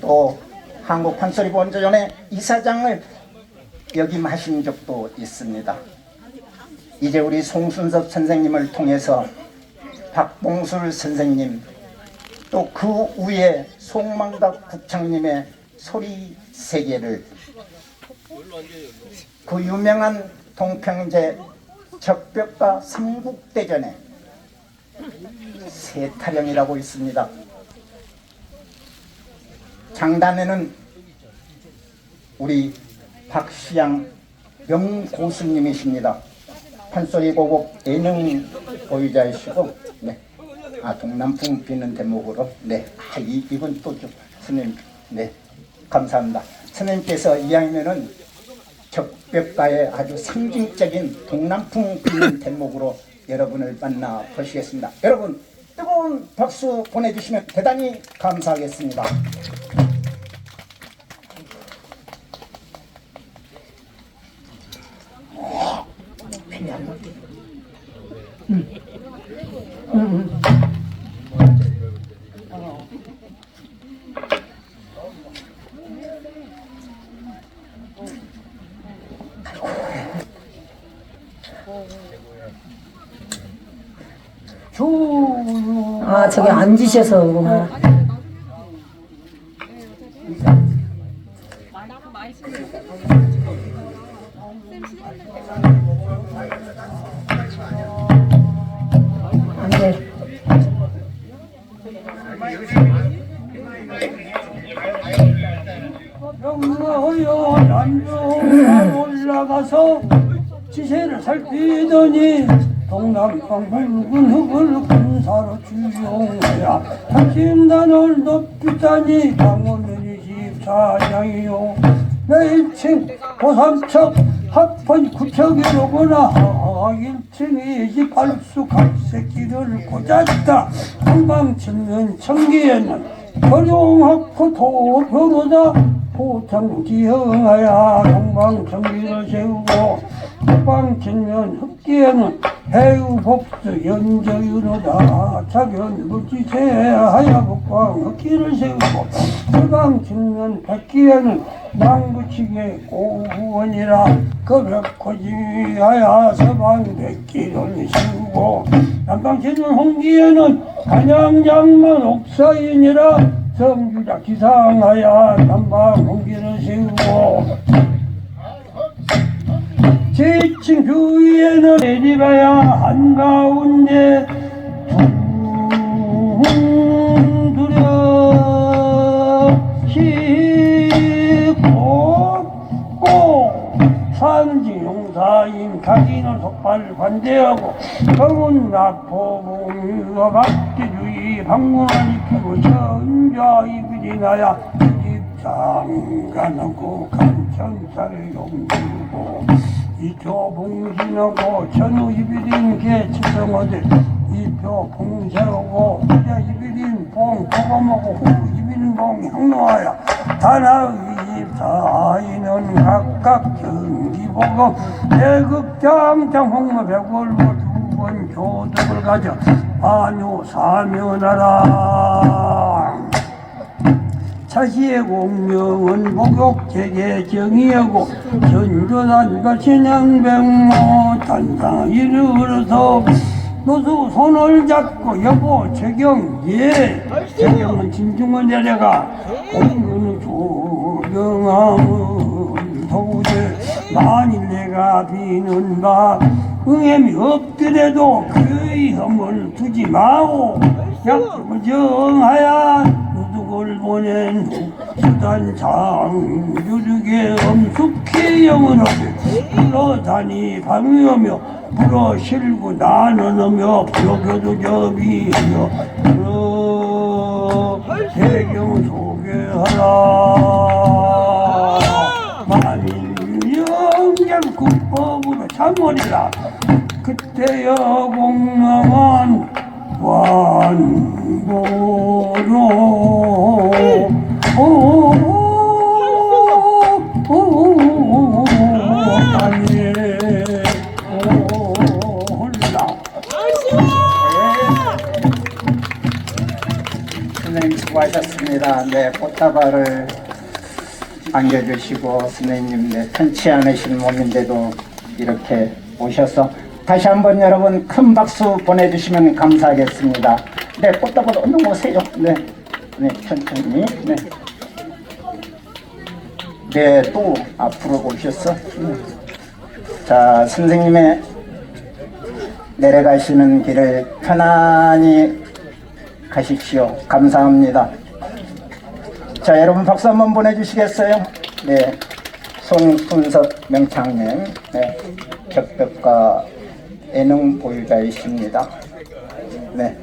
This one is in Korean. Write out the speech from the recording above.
또 한국 판소리 본조연의 이사장을 역임하신 적도 있습니다. 이제 우리 송순섭 선생님을 통해서 박봉술 선생님 또 그 위에 송망덕 국장님의 소리 세계를 그 유명한 동평제 적벽과 삼국대전에 세타령이라고 있습니다. 장단에는 우리 박시양 명고수님이십니다. 판소리 고곡 예능 보유자이시고 네. 아 동남풍 비는 대목으로 네. 아, 이, 이분 또 좀, 스님 네. 감사합니다. 스님께서 이왕이면은 적벽가의 아주 상징적인 동남풍 비는 대목으로 여러분을 만나 보시겠습니다. 여러분 뜨거운 박수 보내주시면 대단히 감사하겠습니다. 아, 아, 저기 앉으셔서 그구나. 안 돼. 명하여 남조 올라가서 지세를 살피더니 동남강 붉은 흙을 군사로 주용하야 탁신단을 높이다니 당원의 집사장이요. 내일층 고삼척 합헌 구척이로구나. 하일층이 이 발쑥한 새끼를 꽂았다 한방 짓는 청기에는 허룡학고 도로다 보창지형하야 동방청기를 세우고 북방진면 흑기에는 해유복수 연저유로다. 착연 물지세 하야복광 흑기를 세우고 서방 측면 백기에는 망부치게 고후원이라 그벽고지하야 서방 백기를 세우고 남방치는 홍기에는 한양장만 옥사인이라 성주자 기상하야 남방 홍기를 세우고 제칭 주위에는 내리봐야 한가운데 산지 용사인 자기는 속발을 반대하고 성은 나포봉유가 박대주의 방문을 익히고 천자 이비지나야 입장간하고 간천사를 용두고 이표 봉신하고 전우 이비린 개칠성어들 이표 봉신하고 그자 이비린 봉 고검하고 후 이비린 봉 향로하여 단하의 입사인은 각각 경기보고 대극장장 홍마 백월보 두번 교득을 가져 반유 사면하라. 자기의 공명은 목욕제계 정의하고 전조단과 신양백모 단상 이르러서 노수 손을 잡고 여보 최경 예. 최경은 진중을 내려가 공근은 조경함은 도구제 만일 내가 비는 바 응애미 없더라도 그의 험을 두지 마오. 약정하야 돌보낸 부단 장유륙에 엄숙히 영을 하고 불러다니 방위하며 불어 실고 나누며 불어교도 접이며 대경 소개하라. 만인영장 국법으로 참으리라 그때여 공명한 완공 수고하셨습니다. 네, 꽃다발을 안겨주시고 선생님 네, 편치 않으신 몸인데도 이렇게 오셔서 다시 한번 여러분 큰 박수 보내주시면 감사하겠습니다. 네, 꽃다발 얼른 오세요. 네, 네, 천천히. 네. 네, 또 앞으로 오셨어. 네. 자, 선생님의 내려가시는 길을 편안히 가십시오. 감사합니다. 자, 여러분 박수 한번 보내주시겠어요? 네. 송순섭 명창님, 네. 격벽과 예능 보유자이십니다. 네.